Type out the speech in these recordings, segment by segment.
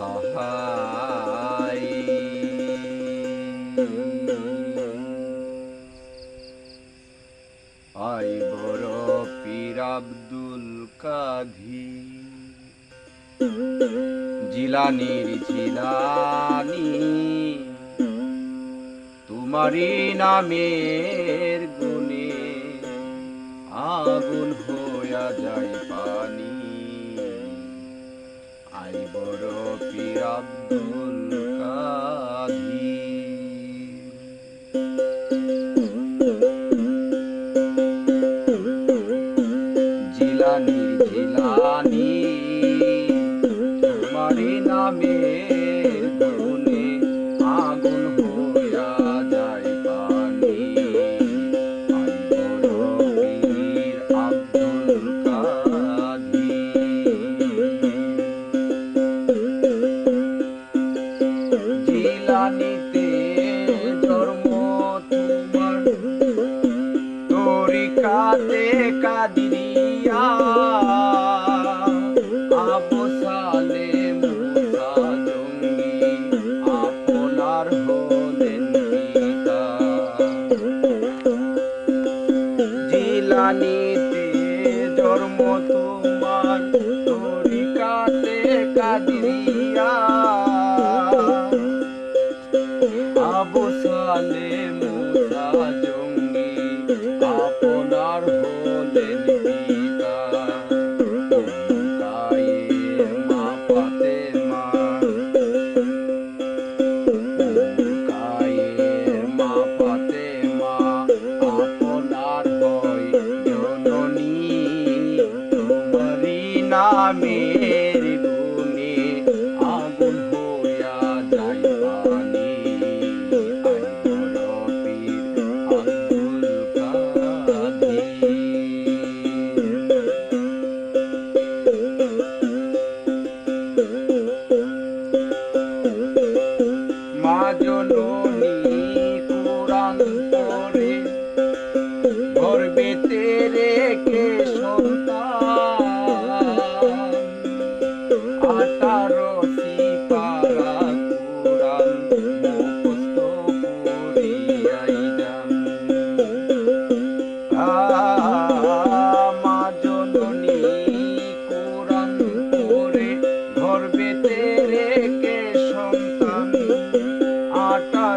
Hi I বড় পীর আব্দুল কাধি জিলানির জিলানি। তোমারি নামের গুণে আগুন হইয়া যায়। বড় পীর তরিকাতে কাদিয়া। আবু সালে মুসা জঙ্গি আপনার হলেন পিতা। জিলানিতে জন্ম তোমার তরিকাতে কাদিয়া।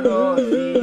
Adoro.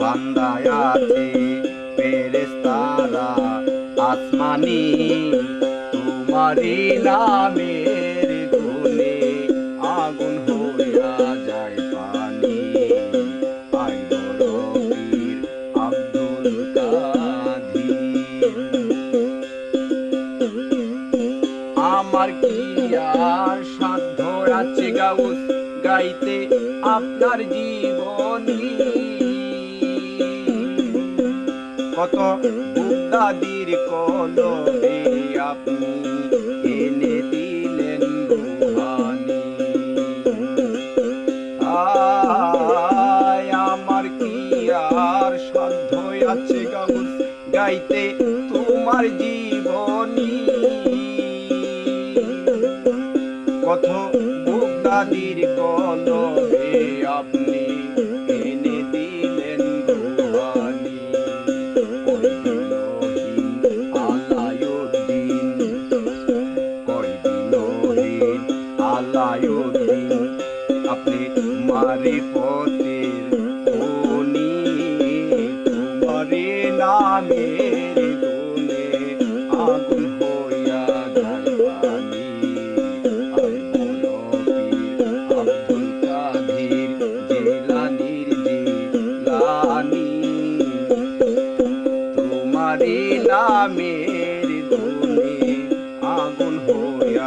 বান্ধায় আছে পীরের কাছে আসমানি তোমারি নামের আগুন হইয়া যায় আব্দুল আমার কি গাইতে আপনার জীবনী। কত কলবে আপনি এনে দিলেন রুহানি আয়, আমার কি আর সাধ্য আছে গাইতে তোমার জীবনী। কত বুকদাদির কলবে আপনি এনে দিলেন দিনহীন আলাউদ্দিন কয়দিনহীন আলাউদ্দিন আপনি মারে পথের তোমারে নামের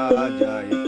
آه، آه، عجائب